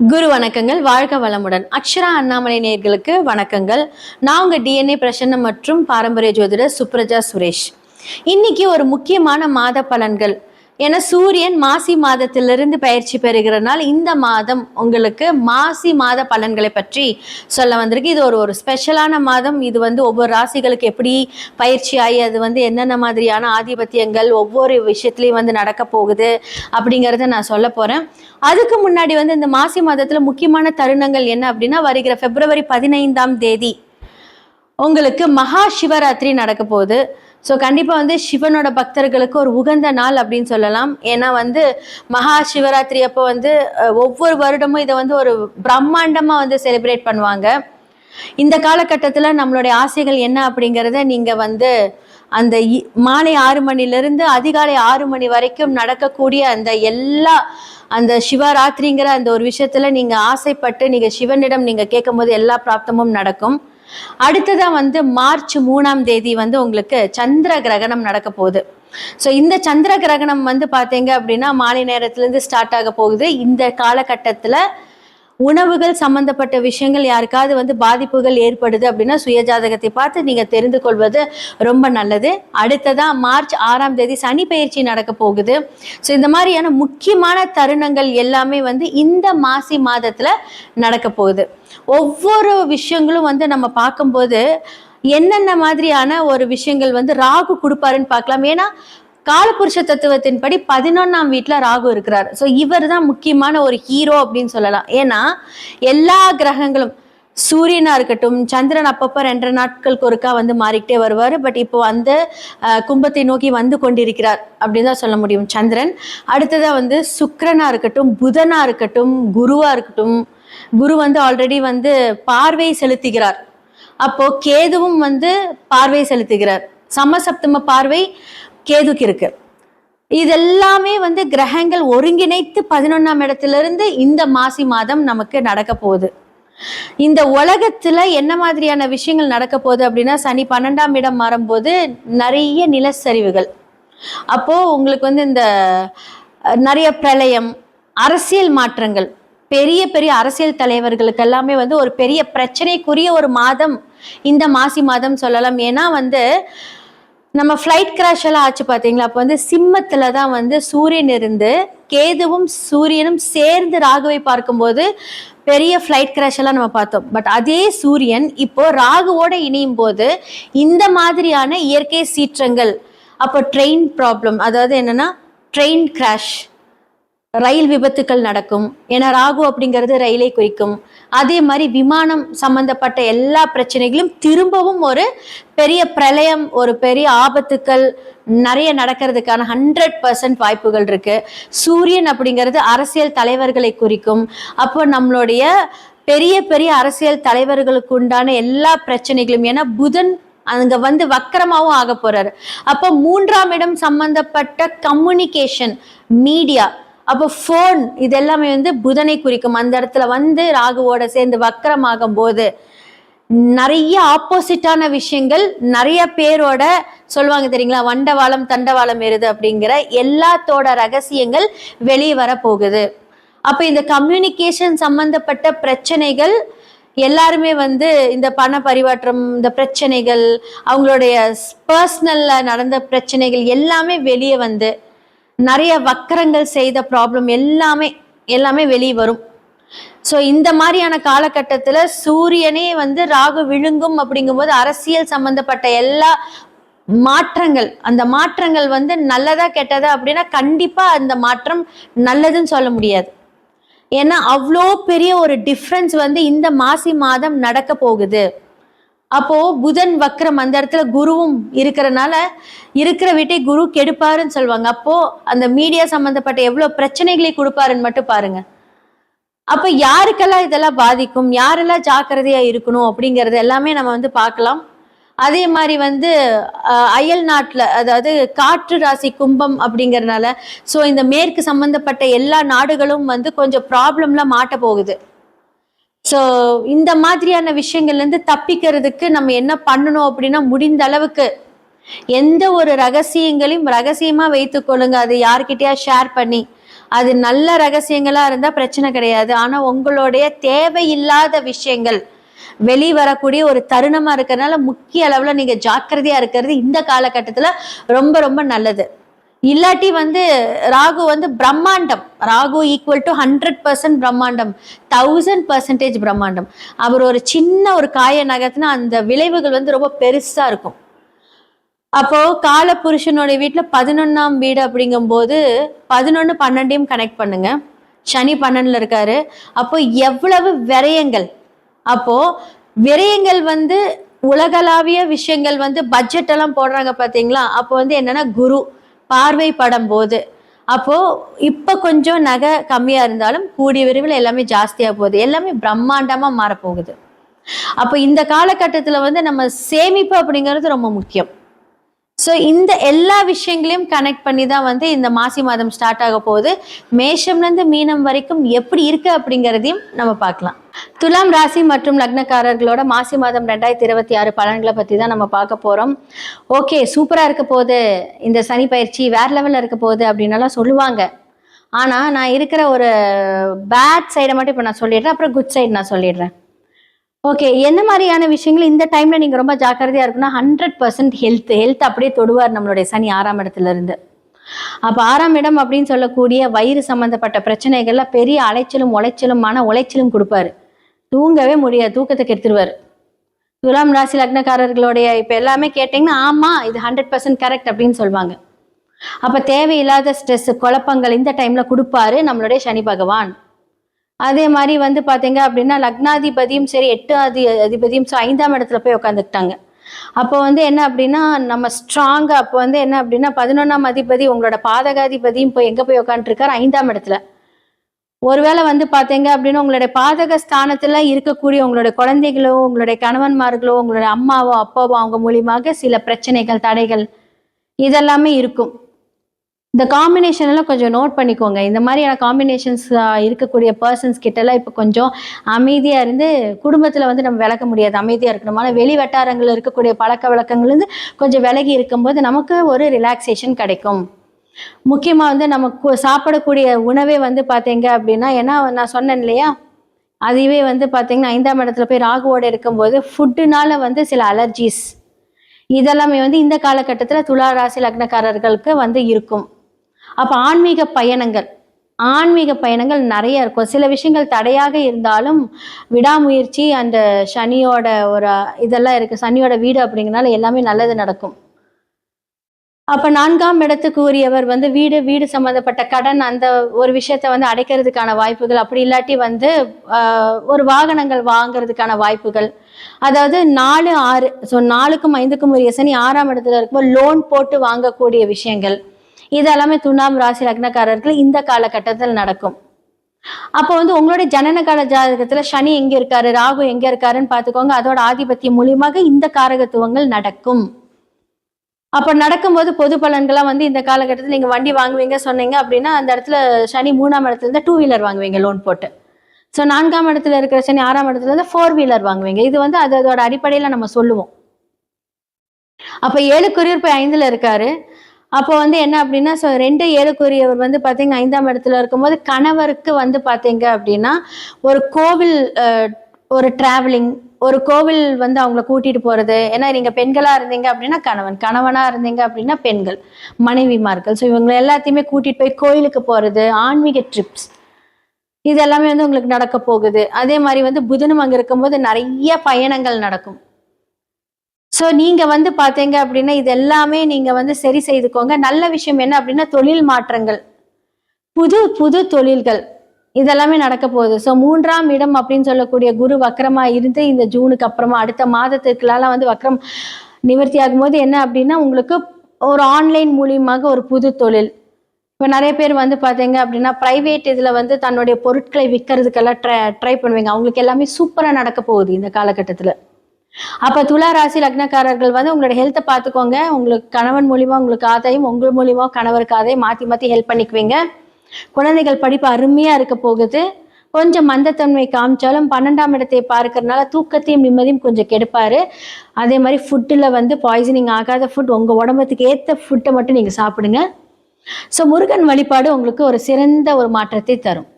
குரு வணக்கங்கள் வாழ்க வளமுடன். அக்ஷரா அண்ணாமலை நேயர்களுக்கு வணக்கங்கள். நான் உங்கள் டிஎன்ஏ பிரசன்னம் மற்றும் பாரம்பரிய ஜோதிடர் சுப்ரஜா சுரேஷ். இன்னைக்கு ஒரு முக்கியமான மாத பலன்கள். ஏன்னா சூரியன் மாசி மாதத்திலிருந்து பயிற்சி பெறுகிறனால் இந்த மாதம் உங்களுக்கு மாசி மாத பலன்களை பற்றி சொல்ல வந்திருக்கு. இது ஒரு ஒரு ஸ்பெஷலான மாதம். இது வந்து ஒவ்வொரு ராசிகளுக்கு எப்படி பயிற்சி ஆகி அது வந்து என்னென்ன மாதிரியான ஆதிபத்தியங்கள் ஒவ்வொரு விஷயத்துலையும் வந்து நடக்க போகுது அப்படிங்கிறத நான் சொல்ல போகிறேன் அதுக்கு முன்னாடி வந்து இந்த மாசி மாதத்தில் முக்கியமான தருணங்கள் என்ன அப்படின்னா வருகிற பிப்ரவரி பதினைந்தாம் தேதி உங்களுக்கு மகா சிவராத்திரி நடக்க போகுது. ஸோ கண்டிப்பாக வந்து சிவனோட பக்தர்களுக்கு ஒரு உகந்த நாள் அப்படின்னு சொல்லலாம். ஏன்னா வந்து மகா சிவராத்திரி அப்போ வந்து ஒவ்வொரு வருடமும் இதை வந்து ஒரு பிரம்மாண்டமாக வந்து செலிப்ரேட் பண்ணுவாங்க. இந்த காலகட்டத்தில் நம்மளுடைய ஆசைகள் என்ன அப்படிங்கிறத நீங்கள் வந்து அந்த இ- மாலை ஆறு மணிலேருந்து அதிகாலை ஆறு மணி வரைக்கும் நடக்கக்கூடிய அந்த எல்லா அந்த சிவராத்திரிங்கிற அந்த ஒரு விஷயத்தில் நீங்கள் ஆசைப்பட்டு நீங்கள் சிவனிடம் நீங்கள் கேட்கும்போது எல்லா பிராப்தமும் நடக்கும். அடுத்ததா வந்து மார்ச் மூணாம் தேதி வந்து உங்களுக்கு சந்திர கிரகணம் நடக்க போகுது. ஸோ இந்த சந்திர கிரகணம் வந்து பார்த்தீங்க அப்படின்னா மாலை நேரத்துலேருந்து ஸ்டார்ட் ஆக போகுது. இந்த காலகட்டத்தில் உணவுகள் சம்பந்தப்பட்ட விஷயங்கள் யாருக்காவது வந்து பாதிப்புகள் ஏற்படுது அப்படின்னா சுயஜாதகத்தை பார்த்து நீங்க தெரிந்து கொள்வது ரொம்ப நல்லது. அடுத்ததா மார்ச் ஆறாம் தேதி சனி பயிற்சி நடக்க போகுது. ஸோ இந்த மாதிரியான முக்கியமான தருணங்கள் எல்லாமே வந்து இந்த மாசி மாதத்துல நடக்க போகுது. ஒவ்வொரு விஷயங்களும் வந்து நம்ம பார்க்கும்போது என்னென்ன மாதிரியான ஒரு விஷயங்கள் வந்து ராகு கொடுப்பாருன்னு பார்க்கலாம். ஏன்னா காலபுருஷ தத்துவத்தின்படி பதினொன்னாம் வீட்டில் ராகு இருக்கிறார். ஸோ இவர் தான் முக்கியமான ஒரு ஹீரோ அப்படின்னு சொல்லலாம். ஏன்னா எல்லா கிரகங்களும் சூரியனா இருக்கட்டும் சந்திரன் அப்பப்போ ரெண்டரை நாட்களுக்கு ஒருக்கா வந்து மாறிக்கிட்டே வருவார். பட் இப்போ வந்து கும்பத்தை நோக்கி வந்து கொண்டிருக்கிறார் அப்படின்னு தான் சொல்ல முடியும். சந்திரன். அடுத்ததா வந்து சுக்கரனா இருக்கட்டும் புதனா இருக்கட்டும் குருவா இருக்கட்டும் குரு வந்து ஆல்ரெடி வந்து பார்வை செலுத்துகிறார். அப்போ கேதுவும் வந்து பார்வை செலுத்துகிறார். சமசப்தம பார்வை கேதுக்கு இருக்கு. இதெல்லாமே வந்து கிரகங்கள் ஒருங்கிணைத்து பதினொன்னாம் இடத்திலிருந்து இந்த மாசி மாதம் நமக்கு நடக்க போகுது. இந்த உலகத்துல என்ன மாதிரியான விஷயங்கள் நடக்க போகுது அப்படின்னா சனி பன்னெண்டாம் இடம் மாறும்போது நிறைய நிலச்சரிவுகள். அப்போ உங்களுக்கு வந்து இந்த நிறைய பிரளயம் அரசியல் மாற்றங்கள் பெரிய பெரிய அரசியல் தலைவர்களுக்கு எல்லாமே வந்து ஒரு பெரிய பிரச்சனைக்குரிய ஒரு மாதம் இந்த மாசி மாதம் சொல்லலாம். ஏன்னா வந்து நம்ம ஃப்ளைட் கிராஷ் எல்லாம் ஆச்சு பார்த்தீங்களா அப்போ வந்து சிம்மத்தில் தான் வந்து சூரியன் இருந்து கேதுவும் சூரியனும் சேர்ந்து ராகுவை பார்க்கும்போது பெரிய ஃப்ளைட் கிராஷ் எல்லாம் நம்ம பார்த்தோம். பட் அதே சூரியன் இப்போ ராகுவோட இணையும் போது இந்த மாதிரியான இயற்கை சீற்றங்கள் அப்போ ட்ரெயின் ப்ராப்ளம் அதாவது என்னன்னா ட்ரெயின் கிராஷ் ரயில் விபத்துக்கள் நடக்கும். ஏன்னா ராகு அப்படிங்கிறது ரயிலை குறிக்கும். அதே மாதிரி விமானம் சம்பந்தப்பட்ட எல்லா பிரச்சனைகளும் திரும்பவும் ஒரு பெரிய பிரளயம் ஒரு பெரிய ஆபத்துக்கள் நிறைய நடக்கிறதுக்கான ஹண்ட்ரட் பர்சன்ட் வாய்ப்புகள் இருக்கு. சூரியன் அப்படிங்கிறது அரசியல் தலைவர்களை குறிக்கும். அப்போ நம்மளுடைய பெரிய பெரிய அரசியல் தலைவர்களுக்கு உண்டான எல்லா பிரச்சனைகளும் ஏன்னா புதன் அங்க வந்து வக்கரமாகவும் ஆக போறாரு. அப்போ மூன்றாம் இடம் சம்பந்தப்பட்ட கம்யூனிகேஷன் மீடியா அப்போ ஃபோன் இது எல்லாமே வந்து புதனை குறிக்கும். அந்த இடத்துல வந்து ராகுவோட சேர்ந்து வக்கரமாகும் போது நிறைய ஆப்போசிட்டான விஷயங்கள் நிறைய பேரோட சொல்லுவாங்க தெரியுங்களா? வண்டவாளம் தண்டவாளம் எருது அப்படிங்கிற எல்லாத்தோட ரகசியங்கள் வெளியே வர போகுது. அப்ப இந்த கம்யூனிகேஷன் சம்பந்தப்பட்ட பிரச்சனைகள் எல்லாருமே வந்து இந்த பண பரிமாற்றம் இந்த பிரச்சனைகள் அவங்களுடைய பர்சனல்ல நடந்த பிரச்சனைகள் எல்லாமே வெளியே வந்து நிறைய வக்கரங்கள் செய்த ப்ராப்ளம் எல்லாமே எல்லாமே வெளியே வரும். ஸோ இந்த மாதிரியான காலகட்டத்தில் சூரியனே வந்து ராகு விழுங்கும் அப்படிங்கும்போது அரசியல் சம்பந்தப்பட்ட எல்லா மாற்றங்கள் அந்த மாற்றங்கள் வந்து நல்லதா கெட்டதா அப்படின்னா கண்டிப்பாக அந்த மாற்றம் நல்லதுன்னு சொல்ல முடியாது. ஏன்னா அவ்வளோ பெரிய ஒரு டிஃப்ரென்ஸ் வந்து இந்த மாசி மாதம் நடக்க போகுது. அப்போ புதன் வக்ரம் அந்த இடத்துல குருவும் இருக்கிறனால இருக்கிற வீட்டை குரு கெடுப்பாருன்னு சொல்லுவாங்க. அப்போ அந்த மீடியா சம்பந்தப்பட்ட எவ்வளவு பிரச்சனைகளை கொடுப்பாருன்னு மட்டும் பாருங்க. அப்ப யாருக்கெல்லாம் இதெல்லாம் பாதிக்கும்? யாரெல்லாம் ஜாக்கிரதையா இருக்கணும் அப்படிங்கறது எல்லாமே நம்ம வந்து பார்க்கலாம். அதே மாதிரி வந்து அயல் நாட்டில் அதாவது காற்று ராசி கும்பம் அப்படிங்கிறனால ஸோ இந்த மேற்கு சம்பந்தப்பட்ட எல்லா நாடுகளும் வந்து கொஞ்சம் ப்ராப்ளம்லாம் மாட்ட போகுது. ஸோ இந்த மாதிரியான விஷயங்கள்ல இருந்து தப்பிக்கிறதுக்கு நம்ம என்ன பண்ணணும் அப்படின்னா முடிந்த அளவுக்கு எந்த ஒரு ரகசியங்களையும் ரகசியமா வைத்துக்கொள்ளுங்க அது யார்கிட்டயா ஷேர் பண்ணி. அது நல்ல ரகசியங்களா இருந்தா பிரச்சனை கிடையாது. ஆனா உங்களுடைய தேவையில்லாத விஷயங்கள் வெளி வரக்கூடிய ஒரு தருணமா இருக்கிறதுனால முக்கிய அளவுல நீங்க ஜாக்கிரதையா இருக்கிறது இந்த காலகட்டத்துல ரொம்ப ரொம்ப நல்லது. இல்லாட்டி வந்து ராகு வந்து பிரம்மாண்டம். Rahu equal to hundred percent பிரம்மாண்டம். தௌசண்ட் பர்சன்டேஜ் பிரம்மாண்டம். அவர் ஒரு சின்ன ஒரு காய நகர்த்தினா அந்த விளைவுகள் வந்து ரொம்ப பெருசா இருக்கும். அப்போ கால புருஷனுடைய வீட்டில் பதினொன்னாம் வீடு அப்படிங்கும்போது பதினொன்று பன்னெண்டையும் கனெக்ட் பண்ணுங்க. சனி பன்னெண்டில் இருக்காரு. அப்போ எவ்வளவு விரயங்கள்? அப்போ விரயங்கள் வந்து உலகளாவிய விஷயங்கள் வந்து பட்ஜெட் எல்லாம் போடுறாங்க பார்த்தீங்களா அப்போ வந்து என்னன்னா குரு. பார்வை படம் போது. அப்போ இப்ப கொஞ்சம் நகை கம்மியா இருந்தாலும் கூடிய விரைவில் எல்லாமே ஜாஸ்தியா போகுது. எல்லாமே பிரம்மாண்டமா மாறப்போகுது. அப்போ இந்த காலகட்டத்தில் வந்து நம்ம சேமிப்பு அப்படிங்கிறது ரொம்ப முக்கியம். ஸோ இந்த எல்லா விஷயங்களையும் கனெக்ட் பண்ணி தான் வந்து இந்த மாசி மாதம் ஸ்டார்ட் ஆக போகுது. மேஷம்லேருந்து மீனம் வரைக்கும் எப்படி இருக்கு அப்படிங்கிறதையும் நம்ம பார்க்கலாம். துலாம் ராசி மற்றும் லக்னக்காரர்களோட மாசி மாதம் ரெண்டாயிரத்தி இருபத்தி ஆறு பலன்களை பற்றி தான் நம்ம பார்க்க போகிறோம் ஓகே சூப்பராக இருக்க போகுது. இந்த சனி பயிற்சி வேற லெவலில் இருக்க போகுது அப்படின்னலாம் சொல்லுவாங்க. ஆனால் நான் இருக்கிற ஒரு பேட் சைடை மட்டும் இப்போ நான் சொல்லிடுறேன். அப்புறம் குட் சைடு நான் சொல்லிடுறேன். ஓகே என்ன மாதிரியான விஷயங்கள் இந்த டைம்ல நீங்க ரொம்ப ஜாக்கிரதையா இருக்குன்னா ஹண்ட்ரட் பர்சன்ட் ஹெல்த் ஹெல்த் அப்படியே தொடுவார் நம்மளுடைய சனி ஆறாம் இடத்துல இருந்து. அப்ப ஆறாம் இடம் அப்படின்னு சொல்லக்கூடிய வயிறு சம்பந்தப்பட்ட பிரச்சனைகள்ல பெரிய அலைச்சலும் உளைச்சலும் மன உளைச்சலும் கொடுப்பாரு. தூங்கவே முடியாது தூக்கத்தை கெடுத்துருவாரு துலாம் ராசி லக்னக்காரர்களுடைய இப்ப எல்லாமே கேட்டீங்கன்னா ஆமா இது ஹண்ட்ரட் பர்சன்ட் கரெக்ட் அப்படின்னு சொல்லுவாங்க அப்ப தேவையில்லாத ஸ்ட்ரெஸ் குழப்பங்கள் இந்த டைம்ல கொடுப்பாரு நம்மளுடைய சனி பகவான். அதே மாதிரி வந்து பாத்தீங்க அப்படின்னா லக்னாதிபதியும் சரி எட்டு அதி அதிபதியும் சரி ஐந்தாம் இடத்துல போய் உட்காந்துக்கிட்டாங்க அப்போ வந்து என்ன அப்படின்னா நம்ம ஸ்ட்ராங்காக அப்போ வந்து என்ன அப்படின்னா பதினொன்னாம் அதிபதி உங்களோட பாதகாதிபதியும் போய் எங்க போய் உட்காந்துருக்காரு ஐந்தாம் இடத்துல. ஒருவேளை வந்து பாத்தீங்க அப்படின்னா உங்களுடைய பாதக ஸ்தானத்துல இருக்கக்கூடிய உங்களுடைய குழந்தைகளோ உங்களுடைய கணவன்மார்களோ உங்களுடைய அம்மாவோ அப்பாவோ அவங்க மூலியமாக சில பிரச்சனைகள் தடைகள் இதெல்லாமே இருக்கும். இந்த காம்பினேஷன்லாம் கொஞ்சம் நோட் பண்ணிக்கோங்க. இந்த மாதிரியான காம்பினேஷன்ஸ் இருக்கக்கூடிய பர்சன்ஸ் கிட்டலாம் இப்போ கொஞ்சம் அமைதியாக இருந்து குடும்பத்தில் வந்து நம்ம விளக்க முடியாது. அமைதியாக இருக்கணும்? ஆனால் வெளி வட்டாரங்களில் இருக்கக்கூடிய பழக்க வழக்கங்கள்லேருந்து கொஞ்சம் விலகி இருக்கும்போது நமக்கு ஒரு ரிலாக்ஸேஷன் கிடைக்கும். முக்கியமாக வந்து நம்ம கு- சாப்பிடக்கூடிய உணவே வந்து பார்த்தீங்க அப்படின்னா ஏன்னா நான் சொன்னேன் இல்லையா? அதுவே வந்து பார்த்தீங்கன்னா ஐந்தாம் இடத்துல போய் ராகுவோட இருக்கும்போது ஃபுட்டுனால வந்து சில அலர்ஜிஸ் இதெல்லாமே வந்து இந்த காலகட்டத்தில் துலா ராசி லக்னக்காரர்களுக்கு வந்து இருக்கும். அப்போ ஆன்மீக பயணங்கள் ஆன்மீக பயணங்கள் நிறைய இருக்கும். சில விஷயங்கள் தடையாக இருந்தாலும் விடாமுயற்சி அந்த சனியோட ஒரு இதெல்லாம் இருக்குது சனியோட வீடு அப்படிங்கிறனால எல்லாமே நல்லது நடக்கும். அப்போ நான்காம் இடத்துக்கு உரியவர் வந்து வீடு வீடு சம்மந்தப்பட்ட கடன் அந்த ஒரு விஷயத்த வந்து அடைக்கிறதுக்கான வாய்ப்புகள் அப்படி இல்லாட்டி வந்து ஒரு வாகனங்கள் வாங்குறதுக்கான வாய்ப்புகள். அதாவது நாலு ஆறு ஸோ நாலுக்கும் ஐந்துக்கும் உரிய சனி ஆறாம் இடத்துல இருக்கும்போது லோன் போட்டு வாங்கக்கூடிய விஷயங்கள். இது எல்லாமே துணாம் ராசி லக்னக்காரர்கள் இந்த காலகட்டத்தில் நடக்கும். அப்போ வந்து உங்களுடைய ஜனன கால ஜாதகத்துல சனி எங்க இருக்காரு ராகு எங்க இருக்காருன்னு பாத்துக்கோங்க அதோட ஆதிபத்தியம் மூலியமாக இந்த காரகத்துவங்கள் நடக்கும். அப்ப நடக்கும்போது பொது பலன்கள்லாம் வந்து இந்த காலகட்டத்தில் நீங்க வண்டி வாங்குவீங்க சொன்னீங்க அப்படின்னா அந்த இடத்துல சனி மூணாம் இடத்துல இருந்து டூ வீலர் வாங்குவீங்க லோன் போட்டு. ஸோ நான்காம் இடத்துல இருக்கிற சனி ஆறாம் இடத்துல இருந்து ஃபோர் வீலர் வாங்குவீங்க. இது வந்து அது அதோட அடிப்படையில நம்ம சொல்லுவோம். அப்ப ஏழுக்குரியர் போய் ஐந்துல இருக்காரு. அப்போ வந்து என்ன அப்படின்னா ஸோ ரெண்டு ஏழுக்குரியவர் வந்து பார்த்தீங்க ஐந்தாம் இடத்துல இருக்கும்போது கணவருக்கு வந்து பார்த்தீங்க அப்படின்னா ஒரு கோவில் ஒரு டிராவலிங் ஒரு கோவில் வந்து அவங்கள கூட்டிட்டு போறது. ஏன்னா நீங்க பெண்களா இருந்தீங்க அப்படின்னா கணவன் கணவனா இருந்தீங்க அப்படின்னா பெண்கள் மனைவிமார்கள். ஸோ இவங்களை எல்லாத்தையுமே கூட்டிட்டு போய் கோயிலுக்கு போறது ஆன்மீக ட்ரிப்ஸ் இது எல்லாமே வந்து உங்களுக்கு நடக்க போகுது. அதே மாதிரி வந்து புதனும் அங்கே இருக்கும்போது நிறைய பயணங்கள் நடக்கும். ஸோ நீங்கள் வந்து பார்த்தீங்க அப்படின்னா இது எல்லாமே நீங்கள் வந்து சரி செய்துக்கோங்க. நல்ல விஷயம் என்ன அப்படின்னா தொழில் மாற்றங்கள். புது புது தொழில்கள். இதெல்லாமே நடக்க போகுது. ஸோ மூன்றாம் இடம் அப்படின்னு சொல்லக்கூடிய குரு வக்கரமாக இருந்து இந்த ஜூனுக்கு அப்புறமா அடுத்த மாதத்துக்குலாம் வந்து வக்கரம் நிவர்த்தி ஆகும்போது என்ன அப்படின்னா உங்களுக்கு ஒரு ஆன்லைன் மூலியமாக ஒரு புது தொழில். இப்போ நிறைய பேர் வந்து பார்த்தீங்க அப்படின்னா ப்ரைவேட் இதில் வந்து தன்னுடைய பொருட்களை விற்கிறதுக்கெல்லாம் ட்ரை ட்ரை பண்ணுவீங்க. அவங்களுக்கு எல்லாமே சூப்பராக நடக்க போகுது இந்த காலகட்டத்தில். அப்போ துலா ராசி லக்னக்காரர்கள் வந்து உங்களோட ஹெல்த்தை பார்த்துக்கோங்க உங்களுக்கு கணவன் மூலியமா உங்களுக்கு ஆதாயம் உங்கள் மூலியமாக கணவருக்கு ஆதாயம் மாற்றி மாற்றி ஹெல்ப் பண்ணிக்குவீங்க. குழந்தைகள் படிப்பு அருமையாக இருக்க போகுது. கொஞ்சம் மந்தத்தன்மை காமிச்சாலும் பன்னெண்டாம் இடத்தை பார்க்கறதுனால தூக்கத்தையும் நிம்மதியும் கொஞ்சம் கெடுப்பார். அதே மாதிரி ஃபுட்டில் வந்து பாய்சனிங் ஆகாத ஃபுட் உங்கள் உடம்புக்கு ஏற்ற ஃபுட்டை மட்டும் நீங்கள் சாப்பிடுங்க. ஸோ முருகன் வழிபாடு உங்களுக்கு ஒரு சிறந்த ஒரு மாற்றத்தை தரும்.